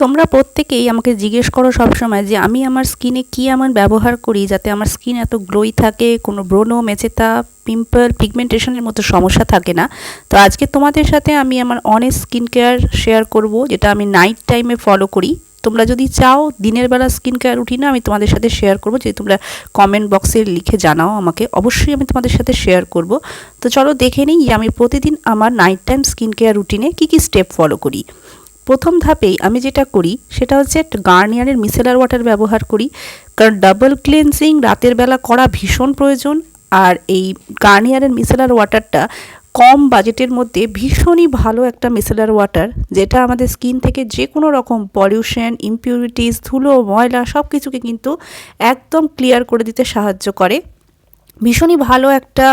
তোমরা প্রত্যেকেই আমাকে জিজ্ঞেস করো সবসময় যে আমি আমার স্কিনে কী এমন ব্যবহার করি যাতে আমার স্কিন এত গ্লোই থাকে, কোনো ব্রণ মেচেতা পিম্পল পিগমেন্টেশনের মতো সমস্যা থাকে না। তো আজকে তোমাদের সাথে আমি আমার অনেক স্কিন কেয়ার শেয়ার করব, যেটা আমি নাইট টাইমে ফলো করি। তোমরা যদি চাও দিনের বেলা স্কিন কেয়ার রুটিনে আমি তোমাদের সাথে শেয়ার করব, যদি তোমরা কমেন্ট বক্সে লিখে জানাও আমাকে, অবশ্যই আমি তোমাদের সাথে শেয়ার করব। তো চলো দেখে নিই যে আমি প্রতিদিন আমার নাইট টাইম স্কিন কেয়ার রুটিনে কী কী স্টেপ ফলো করি। প্রথম ধাপেই আমি যেটা করি, সেটা হচ্ছে গার্নিয়ারের মিসেলার ওয়াটার ব্যবহার করি। কারণ ডাবল ক্লিনজিং রাতের বেলা করা ভীষণ প্রয়োজন আর এই গার্নিয়ারের মিসেলার ওয়াটারটা কম বাজেটের মধ্যে ভীষণই ভালো একটা মিসেলার ওয়াটার যেটা আমাদের স্কিন থেকে যে কোনো রকম পলিউশন ইম্পিউরিটিস ধুলো, ময়লা সব কিছুকে কিন্তু একদম ক্লিয়ার করে দিতে সাহায্য করে। ভীষণই ভালো একটা,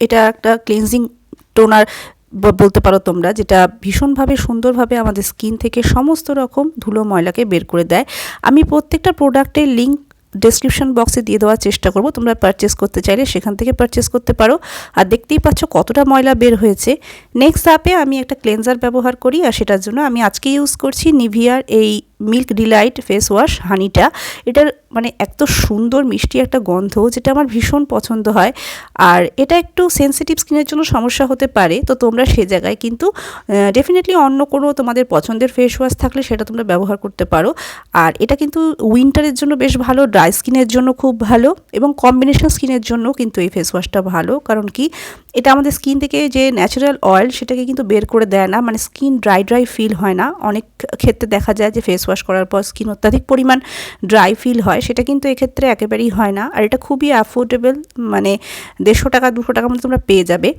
এটা একটা ক্লিনজিং টোনার বলতে পারো তোমরা, যেটা ভীষণভাবে সুন্দরভাবে আমাদের স্কিন থেকে সমস্ত রকম ধুলো ময়লাকে বের করে দেয়। আমি প্রত্যেকটা প্রোডাক্টের লিঙ্ক ডেসক্রিপশন বক্সে দিয়ে দেওয়ার চেষ্টা করব, তোমরা পারচেস করতে চাইলে সেখান থেকে পারচেস করতে পারো। আর দেখতেই পাচ্ছ কতটা ময়লা বের হয়েছে। নেক্সট ধাপে আমি একটা ক্লেনজার ব্যবহার করি, আর সেটার জন্য আমি আজকে ইউজ করছি নিভিয়ার এই মিল্ক ডিলাইট ফেস ওয়াশ হানিটা এটার মানে এত সুন্দর মিষ্টি একটা গন্ধ যেটা আমার ভীষণ পছন্দ হয়। আর এটা একটু সেন্সিটিভ স্কিনের জন্য সমস্যা হতে পারে, তো তোমরা সে জায়গায় কিন্তু ডেফিনেটলি অন্য কোনো তোমাদের পছন্দের ফেস ওয়াশ থাকলে সেটা তোমরা ব্যবহার করতে পারো। আর এটা কিন্তু উইন্টারের জন্য বেশ ভালো ড্রাই স্কিনের জন্য খুব ভালো এবং কম্বিনেশন স্কিনের জন্য কিন্তু এই ফেস ওয়াশটা ভালো। কারণ কি, এটা আমাদের স্কিন থেকে যে ন্যাচারাল অয়েল সেটাকে কিন্তু বের করে দেয় না মানে স্কিন ড্রাই ড্রাই ফিল হয় না। অনেক ক্ষেত্রে দেখা যায় যে ফেস ওয়াশ করার পর স্কিন অত্যাধিক পরিমাণ ড্রাই ফিল হয় সেটা কিন্তু এক্ষেত্রে একেবারেই হয় না। আর এটা খুবই অ্যাফোর্ডেবল মানে দেড়শো টাকা, দুশো টাকার মধ্যে তোমরা পেয়ে যাবে।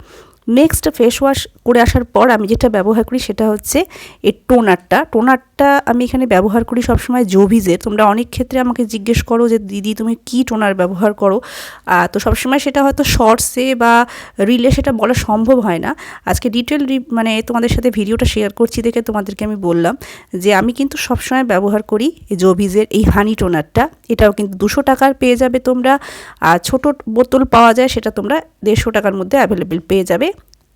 নেক্সট ফেস ওয়াশ করে আসার পর আমি যেটা ব্যবহার করি সেটা হচ্ছে এই টোনারটা টোনারটা আমি এখানে ব্যবহার করি সবসময় জোভিজের তোমরা অনেক ক্ষেত্রে আমাকে জিজ্ঞেস করো যে, দিদি, তুমি কি টোনার ব্যবহার করো? তো সবসময় সেটা হয়তো শর্টসে বা রিলে সেটা বলা সম্ভব হয় না। আজকে ডিটেল মানে তোমাদের সাথে ভিডিওটা শেয়ার করছি দেখে তোমাদেরকে আমি বললাম যে, আমি কিন্তু সবসময় ব্যবহার করি এই জোভিজের এই হানি টোনারটা। এটাও কিন্তু দুশো টাকার পেয়ে যাবে তোমরা। আর ছোটো বোতল পাওয়া যায় সেটা তোমরা দেড়শো টাকার মধ্যে অ্যাভেলেবেল পেয়ে যাবে।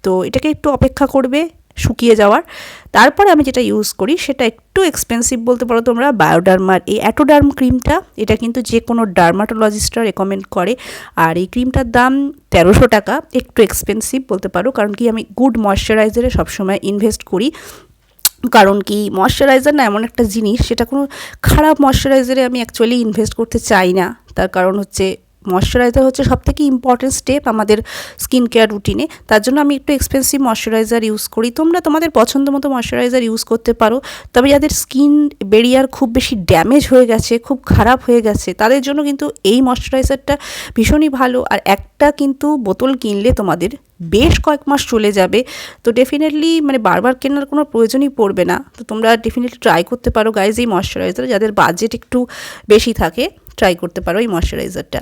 তো এটাকে একটু অপেক্ষা করবে। শুকিয়ে যাওয়ার। তারপরে আমি যেটা ইউজ করি সেটা একটু এক্সপেন্সিভ বলতে পারো তোমরা বায়োডার্মার এই অ্যাটোডার্ম ক্রিমটা এটা কিন্তু যে কোনো ডার্মাটোলজিস্টরা রেকমেন্ড করে। আর এই ক্রিমটার দাম তেরোশো টাকা, একটু এক্সপেন্সিভ বলতে পারো, কারণ কি আমি গুড ময়শ্চারাইজারে সবসময় ইনভেস্ট করি। কারণ কি ময়শ্চারাইজার না এমন একটা জিনিস, সেটা কোনো খারাপ ময়শ্চারাইজারে আমি অ্যাকচুয়ালি ইনভেস্ট করতে চাই না। তার কারণ হচ্ছে ময়শ্চারাইজার হচ্ছে সব থেকে ইম্পর্টেন্ট স্টেপ আমাদের স্কিন কেয়ার রুটিনে তার জন্য আমি একটু এক্সপেন্সিভ ময়শ্চারাইজার ইউজ করি। তোমরা তোমাদের পছন্দ মতো ময়শ্চারাইজার ইউজ করতে পারো। তবে যাদের স্কিন বেরিয়ার খুব বেশি ড্যামেজ হয়ে গেছে, খুব খারাপ হয়ে গেছে, তাদের জন্য কিন্তু এই ময়শ্চারাইজারটা ভীষণই ভালো। আর একটা কিন্তু বোতল কিনলে তোমাদের বেশ কয়েক মাস চলে যাবে। তো ডেফিনেটলি মানে বারবার কেনার কোনো প্রয়োজনই পড়বে না। তো তোমরা ডেফিনেটলি ট্রাই করতে পারো। গাইজ এই ময়শ্চারাইজার যাদের বাজেট একটু বেশি থাকে ট্রাই করতে পারো এই ময়শ্চারাইজারটা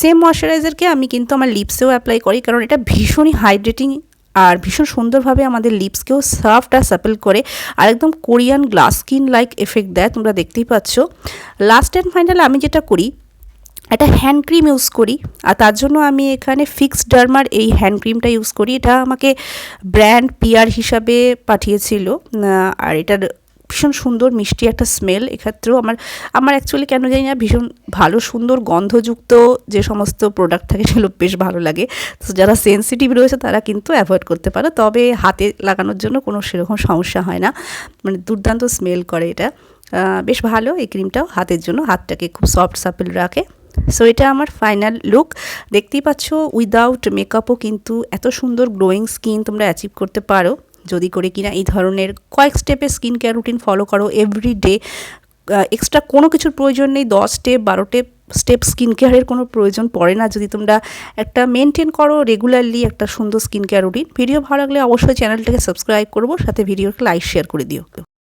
সেম ময়শ্চারাইজারকে আমি কিন্তু আমার লিপসেও অ্যাপ্লাই করি, কারণ এটা ভীষণই হাইড্রেটিং আর ভীষণ সুন্দরভাবে আমাদের লিপসকেও সফট আর সাপেল করে। আর একদম Korean glass skin like effect দেয়, তোমরা দেখতেই পাচ্ছ। লাস্ট অ্যান্ড ফাইনাল আমি যেটা করি, একটা হ্যান্ড ক্রিম ইউজ করি, আর তার জন্য আমি এখানে ফিক্স ডার্মার এই হ্যান্ড ক্রিমটা ইউজ করি। এটা আমাকে ব্র্যান্ড পিয়ার হিসাবে পাঠিয়েছিল আর এটার ভীষণ সুন্দর, মিষ্টি একটা স্মেল এক্ষেত্রেও আমার আমার অ্যাকচুয়ালি কেন জানি না, ভীষণ ভালো, সুন্দর, গন্ধযুক্ত যে সমস্ত প্রোডাক্ট থাকে, সেগুলো বেশ ভালো লাগে। তো যারা সেন্সিটিভ রয়েছে, তারা কিন্তু অ্যাভয়েড করতে পারো। তবে হাতে লাগানোর জন্য কোনো সেরকম সমস্যা হয় না। মানে দুর্দান্ত স্মেল করে এটা। বেশ ভালো এই ক্রিমটাও হাতের জন্য। হাতটাকে খুব সফট সাপেল রাখে। সো এটা আমার ফাইনাল লুক দেখতেই পাচ্ছ উইদাউট মেকআপও কিন্তু এত সুন্দর গ্লোয়িং স্কিন তোমরা অ্যাচিভ করতে পারো। যদি করে কিনা এই ধরনের কয়েক স্টেপে স্কিন কেয়ার রুটিন ফলো করো এভরি ডে এক্সট্রা কোনো কিছুর প্রয়োজন নেই, দশ স্টেপ বারো স্টেপ স্টেপ স্কিন কেয়ারের কোনো প্রয়োজন পড়ে না। যদি তোমরা একটা মেনটেন করো রেগুলারলি একটা সুন্দর স্কিন কেয়ার রুটিন ভিডিও ভালো লাগলে অবশ্যই চ্যানেলটাকে সাবস্ক্রাইব করব, সাথে ভিডিওকে লাইক শেয়ার করে দিও।